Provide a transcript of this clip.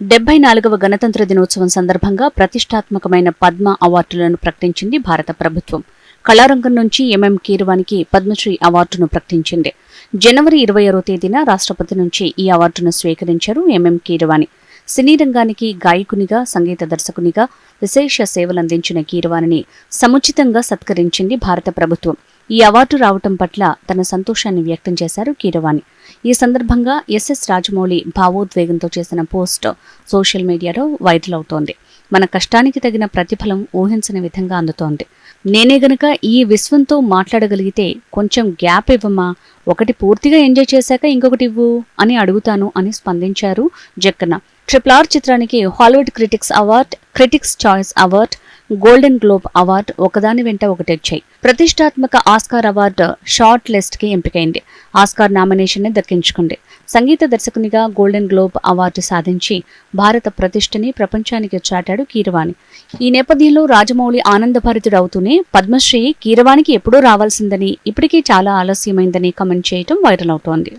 డెబ్బై నాలుగవ గణతంత్ర దినోత్సవం సందర్భంగా ప్రతిష్టాత్మకమైన పద్మ అవార్డులను ప్రకటించింది భారత ప్రభుత్వం. కళారంగం నుంచి ఎంఎం కీరవానికి పద్మశ్రీ అవార్డును ప్రకటించింది. జనవరి ఇరవై ఆరో తేదీన రాష్ట్రపతి నుంచి ఈ అవార్డును స్వీకరించారు ఎంఎం కీరవాణి. సినీ రంగానికి గాయకునిగా సంగీత దర్శకునిగా విశేష సేవలందించిన కీరవాణిని సముచితంగా సత్కరించింది భారత ప్రభుత్వం. ఈ అవార్డు రావటం పట్ల తన సంతోషాన్ని వ్యక్తం చేశారు కీరవాణి. ఈ సందర్భంగా ఎస్ఎస్ రాజమౌళి భావోద్వేగంతో చేసిన పోస్ట్ సోషల్ మీడియాలో వైరల్ అవుతోంది. మన కష్టానికి తగిన ప్రతిఫలం ఊహించని విధంగా అందుతోంది. నేనే గనక ఈ విశ్వంతో మాట్లాడగలిగితే కొంచెం గ్యాప్ ఇవ్వమా? ఒకటి పూర్తిగా ఎంజాయ్ చేశాక ఇంకొకటి ఇవ్వు అని అడుగుతాను అని స్పందించారు జక్కన్న. ట్రిపుల్ ఆర్ చిత్రానికి Hollywood critics award critics choice award golden globe award ఒకదాని వెంట ఒకటి వచ్చాయి ప్రతిష్టాత్మక ఆస్కార్ అవార్డు షార్ట్ లిస్ట్కి ఎంపికైంది. ఆస్కార్ నామినేషన్ని దక్కించుకుంది. సంగీత దర్శకునిగా గోల్డెన్ గ్లోబ్ అవార్డు సాధించి భారత ప్రతిష్టని ప్రపంచానికి చాటాడు కీరవాణి. ఈ నేపథ్యంలో రాజమౌళి ఆనందభరితుడు అవుతూనే పద్మశ్రీ కీరవాణికి ఎప్పుడూ రావాల్సిందని ఇప్పటికీ చాలా ఆలస్యమైందని కమెంట్ చేయటం వైరల్ అవుతోంది.